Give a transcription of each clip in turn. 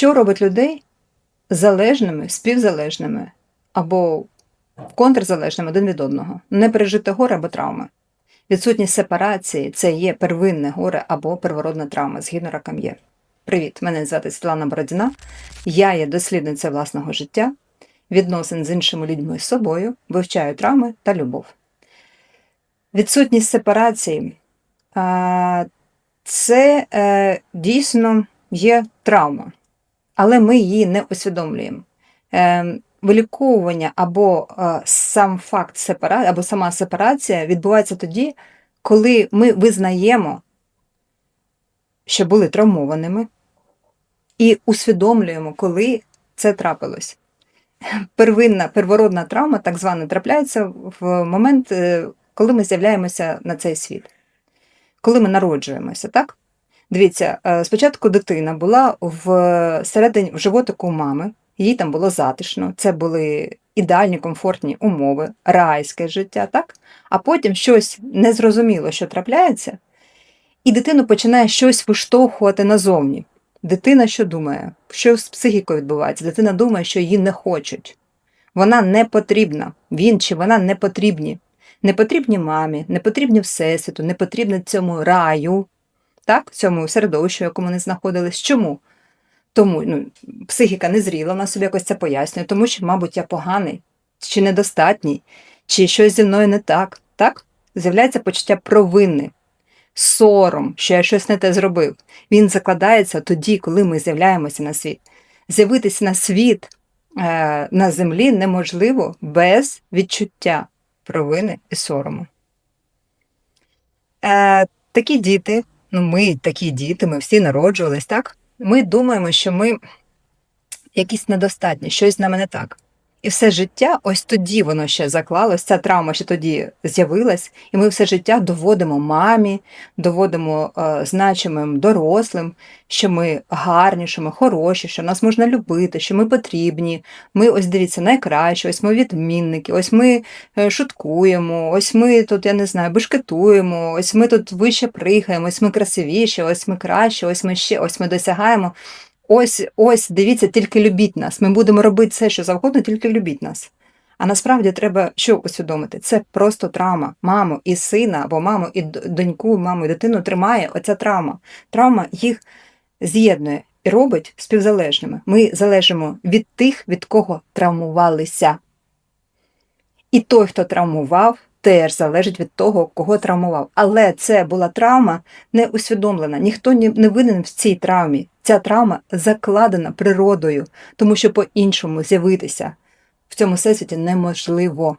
що робить людей залежними, співзалежними або контрзалежними один від одного? Непережите горе або травми. Відсутність сепарації це є первинне горе або первородна травма, згідно Ракам'є. Привіт, мене звати Світлана Бородіна. Я є дослідниця власного життя, відносин з іншими людьми з собою, вивчаю травми та любов. Відсутність сепарації це е, дійсно є травма, але ми її не усвідомлюємо. Е, Виліковування або е, сам факт сепарації, або сама сепарація відбувається тоді, коли ми визнаємо, що були травмованими, і усвідомлюємо, коли це трапилось. Первинна первородна травма, так звана, трапляється в момент, е, коли ми з'являємося на цей світ, коли ми народжуємося, так? Дивіться, е, спочатку дитина була в середині в животику мами, їй там було затишно, це були ідеальні комфортні умови, райське життя, так? А потім щось незрозуміло, що трапляється, і дитину починає щось виштовхувати назовні. Дитина що думає? Що з психікою відбувається? Дитина думає, що її не хочуть. Вона не потрібна. Він чи вона не потрібні. Не потрібні мамі, не потрібні всесвіту, не потрібні цьому раю, так? цьому середовищу, в якому вони знаходились. Чому? Тому ну, психіка не зріла, вона собі якось це пояснює, тому що, мабуть, я поганий, чи недостатній, чи щось зі мною не так. так? З'являється почуття провини, сором, що я щось не те зробив. Він закладається тоді, коли ми з'являємося на світ. З'явитися на світ е, на землі неможливо без відчуття провини і сорому. Е, Такі діти, ну ми такі діти, ми всі народжувались, так? Ми думаємо, що ми якісь недостатні, щось з нами не так. І все життя, ось тоді воно ще заклалось, ця травма ще тоді з'явилась, і ми все життя доводимо мамі, доводимо е, значимим дорослим, що ми гарні, що ми хороші, що нас можна любити, що ми потрібні. Ми ось дивіться найкраще, ось ми відмінники, ось ми е, шуткуємо, ось ми тут, я не знаю, бешкетуємо, ось ми тут вище прихаємо, ось ми красивіші, ось ми краще, ось ми ще, ось ми досягаємо. Ось, ось, дивіться, тільки любіть нас. Ми будемо робити все, що завгодно, тільки любіть нас. А насправді треба що усвідомити? Це просто травма. Маму і сина, або маму і доньку, маму і дитину тримає оця травма. Травма їх з'єднує і робить співзалежними. Ми залежимо від тих, від кого травмувалися. І той, хто травмував, теж залежить від того, кого травмував. Але це була травма не усвідомлена. Ніхто не винен в цій травмі. Ця травма закладена природою, тому що по-іншому з'явитися в цьому всесвіті неможливо.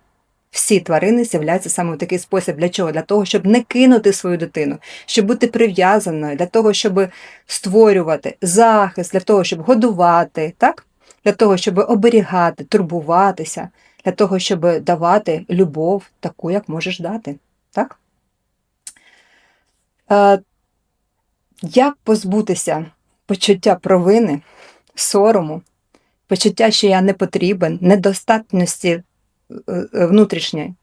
Всі тварини з'являються саме в такий спосіб. Для чого? Для того, щоб не кинути свою дитину, щоб бути прив'язаною, для того, щоб створювати захист, для того, щоб годувати, так? для того, щоб оберігати, турбуватися, для того, щоб давати любов таку, як можеш дати. Так? Е, Як позбутися почуття провини, сорому, почуття, що я не потрібен, недостатності е, е, внутрішньої?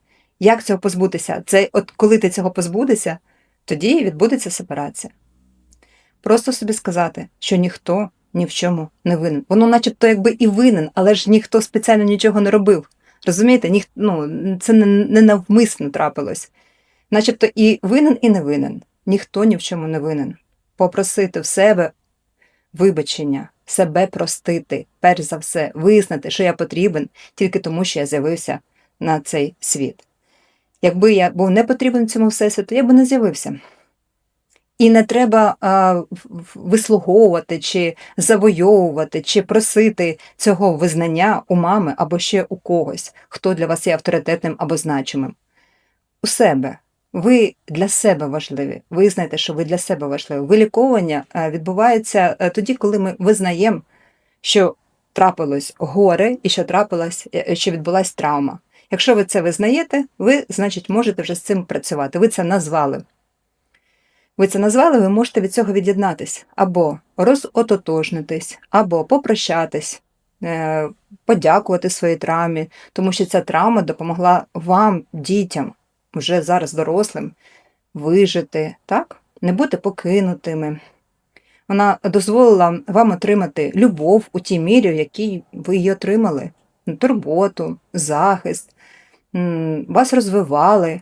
Як цього позбутися? Це от коли ти цього позбудешся, тоді відбудеться сепарація. Просто собі сказати, що ніхто ні в чому не винен. Воно начебто якби і винен, але ж ніхто спеціально нічого не робив. Розумієте, Ніх, ну, це не навмисно трапилось. Начебто і винен, і не винен. Ніхто ні в чому не винен. Попросити в себе вибачення, себе простити, перш за все, визнати, що я потрібен тільки тому, що я з'явився на цей світ. Якби я був не потрібен цьому всесвіту, я б не з'явився. І не треба а, вислуговувати, чи завойовувати, чи просити цього визнання у мами або ще у когось, хто для вас є авторитетним або значимим. У себе. Ви для себе важливі. Ви знаєте, що ви для себе важливі. Виліковування відбувається е, тоді, коли ми визнаємо, що трапилось горе і що трапилось, е, що відбулась травма. Якщо ви це визнаєте, ви, значить, можете вже з цим працювати. Ви це назвали ви це назвали, ви можете від цього від'єднатись або розототожнитись, або попрощатись, е, подякувати своїй травмі, тому що ця травма допомогла вам, дітям, вже зараз дорослим, вижити, так? не бути покинутими, Вона дозволила вам отримати любов у тій мірі, в якій ви її отримали. Турботу, захист, вас розвивали.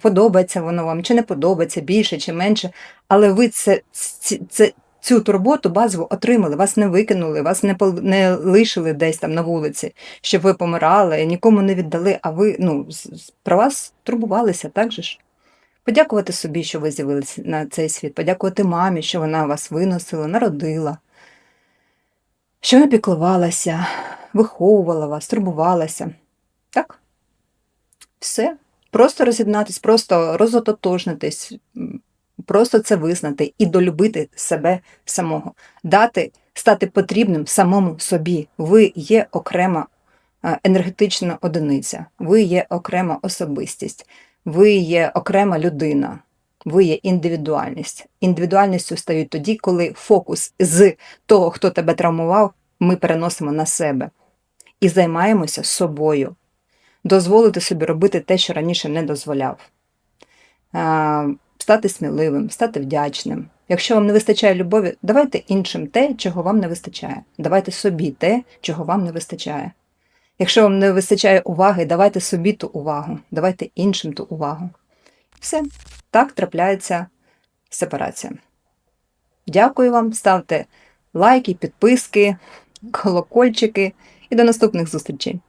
Подобається воно вам, чи не подобається, більше чи менше, але ви це, це, цю турботу базово отримали, вас не викинули, вас не, не лишили десь там на вулиці, щоб ви помирали, нікому не віддали, а ви ну, про вас турбувалися, так же ж? Подякувати собі, що ви з'явилися на цей світ, подякувати мамі, що вона вас виносила, народила, що вона піклувалася, виховувала вас, турбувалася. Так? Все. Просто роз'єднатись, просто розототожнитись, просто це визнати і долюбити себе самого, дати стати потрібним самому собі. Ви є окрема е, енергетична одиниця, ви є окрема особистість, ви є окрема людина, ви є індивідуальність. Індивідуальністю стають тоді, коли фокус з того, хто тебе травмував, ми переносимо на себе і займаємося собою дозволити собі робити те, що раніше не дозволяв. А, Стати сміливим, стати вдячним. Якщо вам не вистачає любові, давайте іншим те, чого вам не вистачає. Давайте собі те, чого вам не вистачає. Якщо вам не вистачає уваги, давайте собі ту увагу, давайте іншим ту увагу. Все, так трапляється сепарація. Дякую вам, ставте лайки, підписки, колокольчики і до наступних зустрічей.